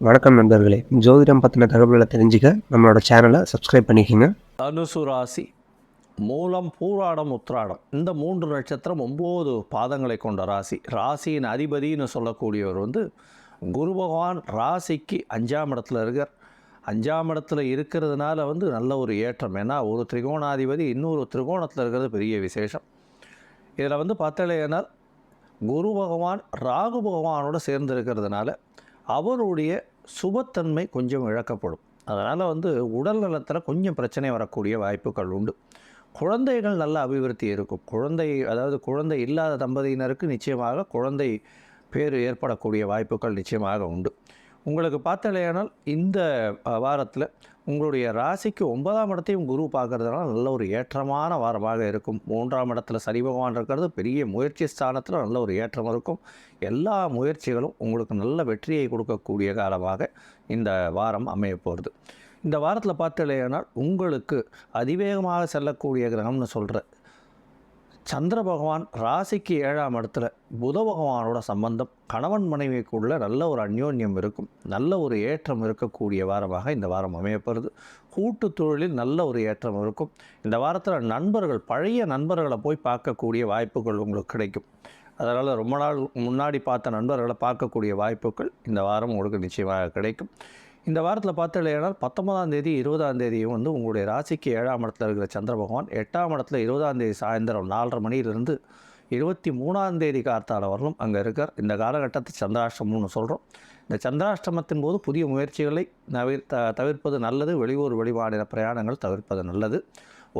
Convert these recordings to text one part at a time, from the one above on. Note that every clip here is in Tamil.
வணக்கம் நண்பர்களே. ஜோதிடம் பற்றின தகவல்களை தெரிஞ்சுக்க நம்மளோட சேனலை சப்ஸ்கிரைப் பண்ணிக்கோங்க. தனுசு ராசி மூலம் பூராடம் உத்ராடம் இந்த மூன்று நட்சத்திரம் ஒம்பது பாதங்களை கொண்ட ராசி. ராசியின் அதிபதினு சொல்லக்கூடியவர் வந்து குரு பகவான் ராசிக்கு அஞ்சாம் இடத்துல இருக்கார். அஞ்சாம் இடத்துல இருக்கிறதுனால வந்து நல்ல ஒரு ஏற்றம். ஏன்னா ஒரு திரிகோணாதிபதி இன்னொரு திரிகோணத்தில் இருக்கிறது பெரிய விசேஷம். இதில் வந்து பார்த்தலையானால் குரு பகவான் ராகு பகவானோட சேர்ந்து இருக்கிறதுனால அவருடைய சுபத்தன்மை கொஞ்சம் இழக்கப்படும். அதனால் வந்து உடல் நலத்தில் கொஞ்சம் பிரச்சனை வரக்கூடிய வாய்ப்புகள் உண்டு. குழந்தைகள் நல்ல அபிவிருத்தி இருக்கும். குழந்தை அதாவது குழந்தை இல்லாத தம்பதியினருக்கு நிச்சயமாக குழந்தை பேர் ஏற்படக்கூடிய வாய்ப்புகள் நிச்சயமாக உண்டு. உங்களுக்கு பார்த்தலையானால் இந்த வாரத்தில் உங்களுடைய ராசிக்கு ஒன்பதாம் இடத்தையும் குரு பார்க்கறதுனால நல்ல ஒரு ஏற்றமான வாரமாக இருக்கும். மூன்றாம் இடத்துல சனி பகவான் இருக்கிறது பெரிய முயற்சி ஸ்தானத்தில் நல்ல ஒரு ஏற்றம் இருக்கும். எல்லா முயற்சிகளும் உங்களுக்கு நல்ல வெற்றியை கொடுக்கக்கூடிய காலமாக இந்த வாரம் அமைய போகிறது இந்த வாரத்தில் பார்த்தலையானால் உங்களுக்கு அதிவேகமாக செல்லக்கூடிய கிரகம்னு சொல்கிற சந்திர பகவான் ராசிக்கு ஏழாம் இடத்துல புத பகவானோட சம்பந்தம் கணவன் மனைவிக்குள்ள நல்ல ஒரு அந்யோன்யம் இருக்கும் நல்ல ஒரு ஏற்றம் இருக்கக்கூடிய வாரமாக இந்த வாரம் அமையப்படுது கூட்டு தொழிலில் நல்ல ஒரு ஏற்றம் இருக்கும். இந்த வாரத்தில் நண்பர்கள் பழைய நண்பர்களை போய் பார்க்கக்கூடிய வாய்ப்புகள் உங்களுக்கு கிடைக்கும். அதனால் ரொம்ப நாள் முன்னாடி பார்த்த நண்பர்களை பார்க்கக்கூடிய வாய்ப்புகள் இந்த வாரம் உங்களுக்கு நிச்சயமாக கிடைக்கும். இந்த வாரத்தில் பார்த்தீங்கன்னா பத்தொன்பதாம் தேதி இருபதாம் தேதியும் வந்து உங்களுடைய ராசிக்கு ஏழாம் இடத்துல இருக்கிற சந்திர பகவான் எட்டாம் இடத்துல இருபதாம் தேதி சாயந்தரம் நாலரை மணியிலிருந்து இருபத்தி மூணாம் தேதி கார்த்தால வரலும் அங்கே இருக்கார். இந்த காலகட்டத்தை சந்திராஷ்டமம்னு சொல்கிறோம் இந்த சந்திராஷ்டமத்தின் போது புதிய முயற்சிகளை தவிர்த்த தவிர்ப்பது நல்லது வெளியூர் வெளிமாநில பிரயாணங்கள் தவிர்ப்பது நல்லது.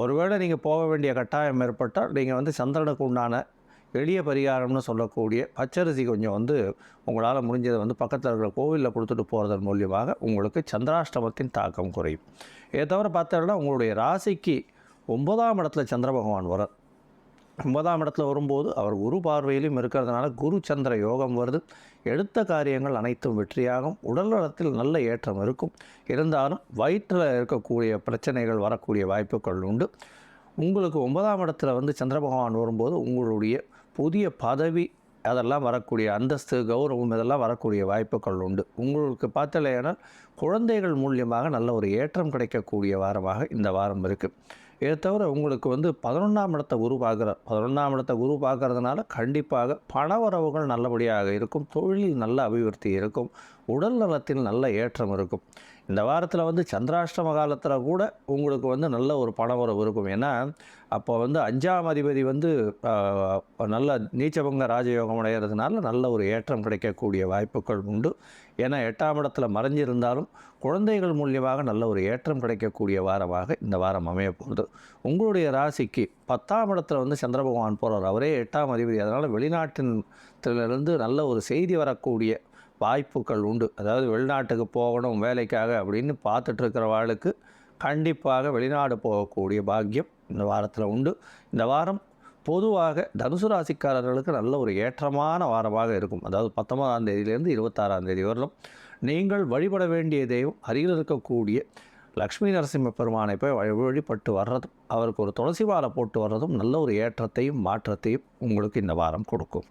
ஒருவேளை நீங்கள் போக வேண்டிய கட்டாயம் ஏற்பட்டால் நீங்கள் வந்து சந்திரனுக்கு உண்டான எளிய பரிகாரம்னு சொல்லக்கூடிய பச்சரிசி கொஞ்சம் வந்து உங்களால் முடிஞ்சதை வந்து பக்கத்தில் இருக்கிற கோவிலில் கொடுத்துட்டு போகிறதன் மூலியமாக உங்களுக்கு சந்திராஷ்டமத்தின் தாக்கம் குறையும். இதை தவிர பார்த்தோம்னா உங்களுடைய ராசிக்கு ஒன்பதாம் இடத்துல சந்திர பகவான் வரார் ஒன்பதாம் இடத்துல வரும்போது அவர் குரு பார்வையிலும் இருக்கிறதுனால குரு சந்திர யோகம் வருது. எடுத்த காரியங்கள் அனைத்தும் வெற்றியாகும். உடல் நலத்தில் நல்ல ஏற்றம் இருக்கும். இருந்தாலும் வயிற்றில் இருக்கக்கூடிய பிரச்சனைகள் வரக்கூடிய வாய்ப்புகள் உண்டு. உங்களுக்கு ஒன்பதாம் இடத்துல வந்து சந்திர பகவான் வரும்போது உங்களுடைய புதிய பதவி அதெல்லாம் வரக்கூடிய அந்தஸ்து கௌரவம் இதெல்லாம் வரக்கூடிய வாய்ப்புகள் உண்டு. உங்களுக்கு பார்த்தலையானால் குழந்தைகள் மூலியமாக நல்ல ஒரு ஏற்றம் கிடைக்கக்கூடிய வாரமாக இந்த வாரம் இருக்குது இதை தவிர உங்களுக்கு வந்து பதினொன்றாம் இடத்தை குரு பார்க்குறார் பதினொன்றாம் இடத்தை குரு பார்க்கறதுனால கண்டிப்பாக பணவரவுகள் நல்லபடியாக இருக்கும் தொழிலில் நல்ல அபிவிருத்தி இருக்கும் உடல் நலத்தில் நல்ல ஏற்றம் இருக்கும். இந்த வாரத்தில் வந்து சந்திராஷ்டம காலத்தில் கூட உங்களுக்கு வந்து நல்ல ஒரு பணவரவு இருக்கும். ஏன்னா அப்போ வந்து அஞ்சாம் அதிபதி வந்து நல்ல நீச்சபங்க ராஜயோகம் அடைகிறதுனால நல்ல ஒரு ஏற்றம் கிடைக்கக்கூடிய வாய்ப்புகள் உண்டு. ஏன்னா எட்டாம் இடத்துல மறைஞ்சிருந்தாலும் குழந்தைகள் மூலியமாக நல்ல ஒரு ஏற்றம் கிடைக்கக்கூடிய வாரமாக இந்த வாரம் அமைய போகிறது உங்களுடைய ராசிக்கு பத்தாம் இடத்துல வந்து சந்திர பகவான் போகிறார் அவரே எட்டாம் அதிபதி. அதனால் வெளிநாட்டினத்திலிருந்து நல்ல ஒரு செய்தி வரக்கூடிய வாய்ப்புகள் உண்டு. அதாவது வெளிநாட்டுக்கு போகணும் வேலைக்காக அப்படின்னு பார்த்துட்ருக்கிறவாளுக்கு கண்டிப்பாக வெளிநாடு போகக்கூடிய பாக்கியம் இந்த வாரத்தில் உண்டு. இந்த வாரம் பொதுவாக தனுசு ராசிக்காரர்களுக்கு நல்ல ஒரு ஏற்றமான வாரமாக இருக்கும். அதாவது பத்தொன்பதாம் தேதியிலேருந்து இருபத்தாறாம் தேதி வரலும் நீங்கள் வழிபட வேண்டிய தெய்வம் அருகில் இருக்கக்கூடிய லக்ஷ்மி நரசிம்ம பெருமானை போய் வழிபட்டு வர்றதும் அவருக்கு ஒரு துளசி வாழை போட்டு வர்றதும் நல்ல ஒரு ஏற்றத்தையும் மாற்றத்தையும் உங்களுக்கு இந்த வாரம் கொடுக்கும்.